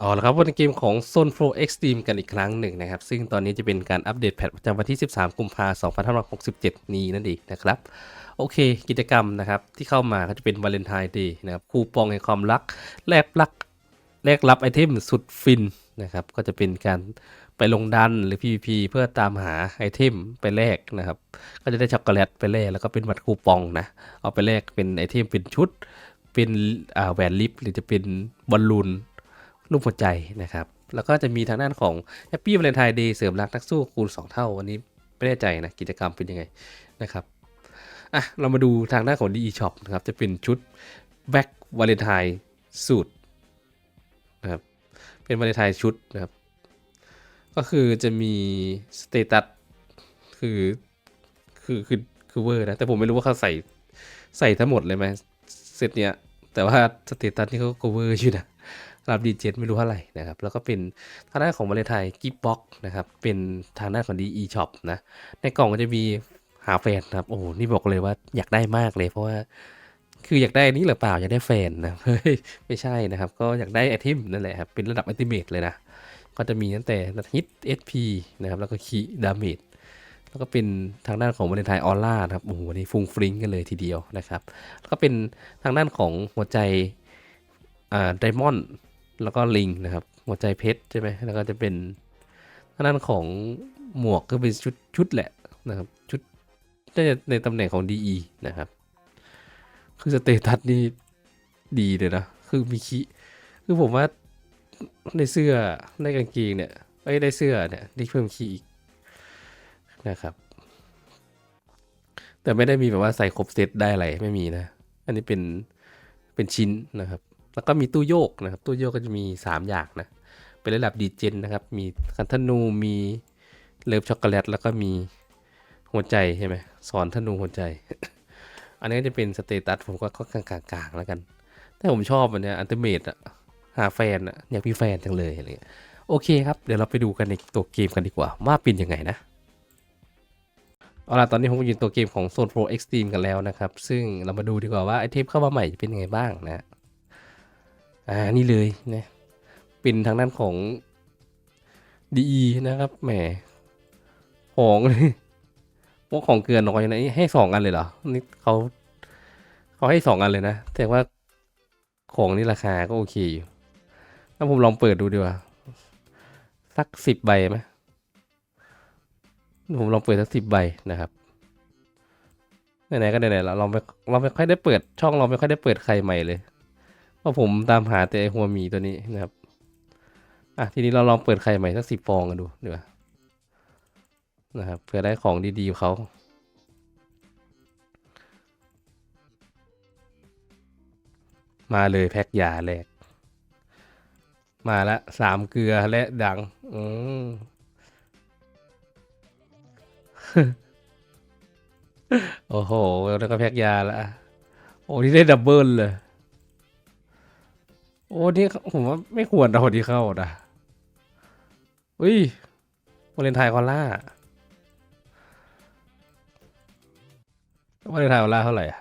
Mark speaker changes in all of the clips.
Speaker 1: เอาละครับวันเกมของ Zone Pro Extreme กันอีกครั้งหนึ่งนะครับ ซึ่งตอนนี้จะเป็นการอัปเดตแพทประจำวันที่ 13 กุมภาพันธ์2567 นี้นั่นเองนะครับ โอเค กิจกรรมนะครับ ที่เข้ามาก็จะเป็นวาเลนไทน์เดย์นะครับ คูปองแห่งความรัก แลกรักแลกรับไอเทมสุดฟินนะครับ ก็จะเป็นการไปลงดันหรือ PVP เพื่อตามหาไอเทมไปแลกนะครับ ก็จะได้ช็อกโกแลตไปแลกแล้วก็เป็นบัตรคูปองนะ เอาไปแลกเป็นไอเทมเป็นชุด เป็นแหวนลิปหรือจะเป็นบอลลูน รูปหัวใจนะครับ แล้วก็จะมีทางด้านของ Happy Valentine Day เสริมรักนักสู้คูณ 2 เท่า วันนี้ไม่แน่ใจนะกิจกรรมเป็นยังไงนะครับอะเรามาดูทางด้านของ DE Shop นะครับ จะเป็นชุด Back Valentine สูตรนะครับ เป็นวาเลนไทน์ชุดนะครับ ก็คือจะมีสเตตัสคือคือคือคือเวอร์นะ แต่ผมไม่รู้ว่าเขาใส่ใส่ทั้งหมดเลยไหมเซตเนี้ย แต่ว่าสเตตัสนี่เขาก็เวอร์อยู่นะ รับดีเจ็ไม่รู้เท่าไหร่นะครับ แล้วก็เป็นทางด้านของมาเลไทยกิฟบ็อกนะครับ เป็นทางด้านของ DE Shop นะ ในกล่องก็จะมีหาแฟนนะครับ โอ้โหนี่บอกเลยว่าอยากได้มากเลยเพราะว่า คืออยากได้นี้หรือเปล่า อยากได้แฟนนะเฮ้ยไม่ใช่นะครับ ก็อยากได้ไอเทมนั่นแหละครับ เป็นระดับอัลติเมทเลยนะ ก็จะมีตั้งแต่ฮิต SP นะครับ แล้วก็คีดาเมจแล้วก็เป็นทางด้านของวาเลนไทน์ออร่านะครับ โอ้โหนี่ฟุ้งฟริ้งกันเลยทีเดียวนะครับ แล้วก็เป็นทางด้านของหัวใจอ่าไดมอนด์ แล้วก็ลิงนะครับ หัวใจเพชรใช่ไหมแล้วก็จะเป็นทางด้านของหมวกก็เป็นชุดชุดแหละนะครับชุดน่าจะในตำแหน่งของ DE นะครับ คือสเตตัสนี่ดีเลยนะ คือมีคีคือผมว่าในเสื้อในกางเกงเนี่ยไอ้ได้เสื้อเนี่ยได้เพิ่มคีอีกนะครับ แต่ไม่ได้มีแบบว่าใส่ครบเซตได้อะไรไม่มีนะ อันนี้เป็นเป็นชิ้นนะครับ แล้วก็มีตู้โยกนะครับ ตู้โยกก็จะมี 3 อย่างนะ เป็นระดับดีเจนนะครับ มีคันธนู มีเลิฟช็อกโกแลต แล้วก็มีหัวใจใช่ไหมสอนธนูหัวใจ อันนี้ก็จะเป็นสเตตัสผมก็ค่อนข้างกลางๆแล้วกัน แต่ผมชอบอันเนี้ยอันเตอร์เมดอะหาแฟนอะอยากมีแฟนจังเลยอะไรเงี้ย โอเคครับ เดี๋ยวเราไปดูกันในตัวเกมกันดีกว่า ว่าเป็นยังไงนะเอาล่ะตอนนี้ผมอยู่ตัวเกมของ Zone Pro Extreme กันแล้วนะครับ ซึ่งเรามาดูดีกว่าว่าไอเทมเข้ามาใหม่จะเป็นยังไงบ้างนะ อ่านี่เลยนะเป็นทางด้านของ DE นะครับแหมของเลยพวกของเกลือน้อยนะให้สองอันเลยเหรอนี่เขาเขาให้สองอันเลยนะแต่ว่าของนี่ราคาก็โอเคอยู่ถ้าผมลองเปิดดูดีกว่าสักสิบใบไหมผมลองเปิดสักสิบใบนะครับไหนๆก็ไหนๆแล้วเราไม่เราไม่ค่อยได้เปิดช่องเราไม่ค่อยได้เปิดใครใหม่เลย ราะผมตามหาแต่หัวหมีตัวนี้นะครับ อะทีนี้เราลองเปิดไข่ใหม่สักสิบฟองกันดูดีกว่านะครับเพื่อได้ของดีๆเขามาเลยแพ็คยาแรก มาละสามเกลือและดัง อืมโอ้โห แล้วก็แพ็คยาละ โอ้นี่ได้ดับเบิลเลย โอ้นี่ผมว่าไม่ควรเอาคนที่เข้านะอุ้ยวาเลนไทน์คอล่าวาเลนไทน์คอล่าเท่าไหร่อะ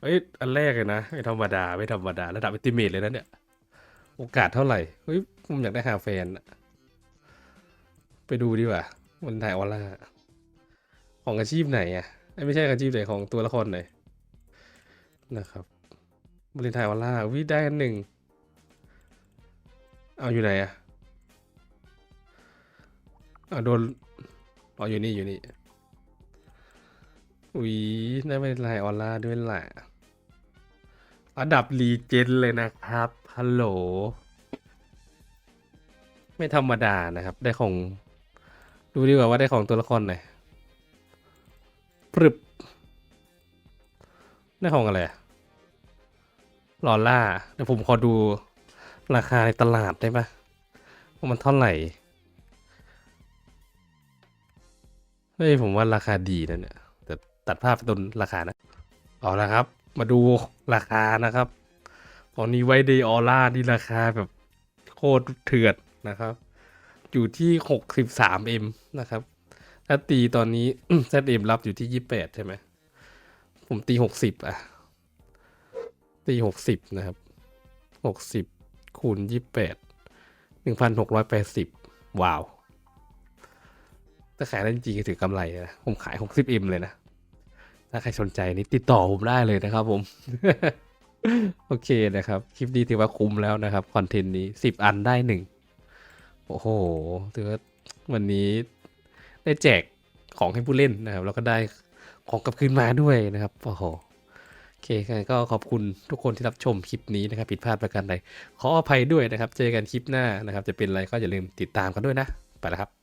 Speaker 1: เฮ้ยอันแรกเลยนะไม่ธรรมดาไม่ธรรมดาระดับอัลติเมทเลยนะเนี่ยโอกาสเท่าไหร่เฮ้ยผมอยากได้หาแฟนอะไปดูดีกว่าวาเลนไทน์ออล่าของอาชีพไหนอะเอ้ไม่ใช่อาชีพไหนของตัวละครไหนนะครับ บริทายวอล่าวิได้อันหนึ่ง เอาอยู่ไหนอะเอาโดนอ๋ออยู่นี่อยู่นี่อุ้ยได้บริทายออล่าด้วยแหละระดับรีเจนเลยนะครับฮัลโหลไม่ธรรมดานะครับ ได้ของ ดูดีกว่าว่าได้ของตัวละครไหนปรึบได้ของอะไรอะ ลอล่าเดี๋ยวผมขอดูราคาในตลาดได้ปะว่ามันเท่าไหร่เฮ้ยผมว่าราคาดีนะเนี่ยแต่ตัดภาพไปตนราคานะ เอาละครับ มาดูราคานะครับตอนนี้ไว้เดออร่านี่ราคาแบบโคตรเถื่อนนะครับ อยู่ที่หกสิบสามเอ็มนะครับถ้าตีตอนนี้เซตเอ็มรับอยู่ที่ยี่แปดใช่ไหม ผมตีหกสิบอะ ตีหกสิบนะครับหกสิบคูณยี่แปดหนึ่งพันหกร้อยแปดสิบว้าวถ้าขายได้จริงๆถือกำไรนะ ผมขายหกสิบเอ็มเลยนะ ถ้าใครสนใจนี่ติดต่อผมได้เลยนะครับผม โอเคนะครับ คลิปนี้ถือว่าคุ้มแล้วนะครับ คอนเทนต์นี้สิบอันได้หนึ่งโอ้โหถือว่าวันนี้ได้แจกของให้ผู้เล่นนะครับ แล้วก็ได้ของกลับคืนมาด้วยนะครับ โอ้โห โอเคก็ขอบคุณทุกคนที่รับชมคลิปนี้นะครับ ผิดพลาดประการใดขออภัยด้วยนะครับ เจอกันคลิปหน้านะครับ จะเป็นอะไรก็อย่าลืมติดตามกันด้วยนะ ไปแล้วครับ